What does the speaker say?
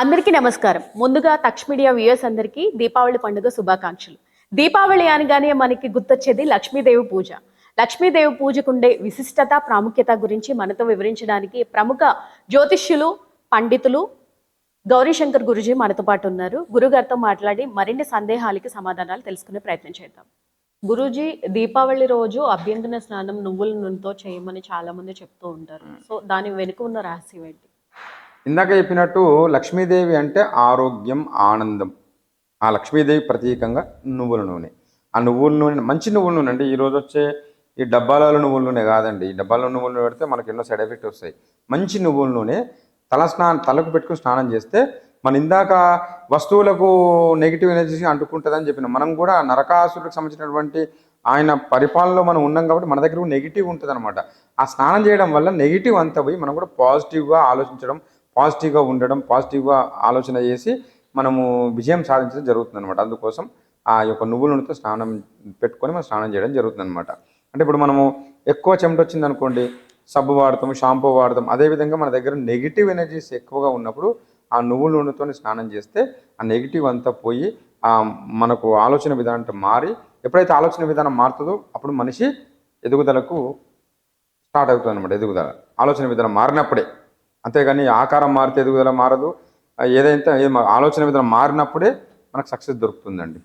అందరికీ నమస్కారం. ముందుగా తక్ష మీడియా వ్యూయర్స్ అందరికీ దీపావళి పండుగ శుభాకాంక్షలు. దీపావళి అనగానే మనకి గుర్తొచ్చేది లక్ష్మీదేవి పూజ. లక్ష్మీదేవి పూజకుండే విశిష్టత ప్రాముఖ్యత గురించి మనతో వివరించడానికి ప్రముఖ జ్యోతిష్యులు పండితులు గౌరీశంకర్ గురుజీ మనతో పాటు ఉన్నారు. గురుగారితో మాట్లాడి మరిన్ని సందేహాలకి సమాధానాలు తెలుసుకునే ప్రయత్నం చేద్దాం. గురూజీ దీపావళి రోజు అభ్యంగన స్నానం నువ్వుల నూనెతో చేయమని చాలా మంది చెప్తూ ఉంటారు. సో దాని వెనుక ఉన్న రహస్యం ఏంటి? ఇందాక చెప్పినట్టు లక్ష్మీదేవి అంటే ఆరోగ్యం ఆనందం. ఆ లక్ష్మీదేవి ప్రతీకంగా నువ్వుల నూనె. ఆ నువ్వుల నూనె మంచి నువ్వుల నూనె అంటే ఈరోజు వచ్చే ఈ డబ్బాలలో నువ్వుల నూనె కాదండి. ఈ డబ్బాలో నువ్వుల నూనె పెడితే మనకి ఎన్నో సైడ్ ఎఫెక్ట్ వస్తాయి. మంచి నువ్వుల నూనె తల స్నానం తలకు పెట్టుకుని స్నానం చేస్తే మన ఇందాక వస్తువులకు నెగిటివ్ ఎనర్జీ అంటుకుంటుందని చెప్పిన. మనం కూడా నరకాసురుడికి సంబంధించినటువంటి ఆయన పరిపాలనలో మనం ఉన్నాం కాబట్టి మన దగ్గర నెగిటివ్ ఉంటుంది అనమాట ఆ స్నానం చేయడం వల్ల నెగిటివ్ అంతా పోయి మనం కూడా పాజిటివ్గా ఆలోచించడం పాజిటివ్గా ఉండడం పాజిటివ్గా ఆలోచన చేసి మనము విజయం సాధించడం జరుగుతుంది అనమాట అందుకోసం ఆ యొక్క నువ్వుల నూనెతో స్నానం పెట్టుకొని మనం స్నానం చేయడం జరుగుతుంది అనమాట అంటే ఇప్పుడు మనము ఎక్కువ చెమట వచ్చింది అనుకోండి సబ్బు వాడతాం షాంపూ వాడతాం అదేవిధంగా మన దగ్గర నెగిటివ్ ఎనర్జీస్ ఎక్కువగా ఉన్నప్పుడు ఆ నువ్వుల నూనెతో స్నానం చేస్తే ఆ నెగిటివ్ అంతా పోయి ఆ మనకు ఆలోచన విధానం మారి ఎప్పుడైతే ఆలోచన విధానం మారుతుందో అప్పుడు మనిషి ఎదుగుదలకు స్టార్ట్ అవుతుంది అనమాట ఎదుగుదల. ఆలోచన విధానం మారినప్పుడే. అంతేగాని ఆకారం మారితే ఎదుగుదల మారదు. ఏదైతే ఆలోచన విధానం మారినప్పుడే మనకు సక్సెస్ దొరుకుతుందండి.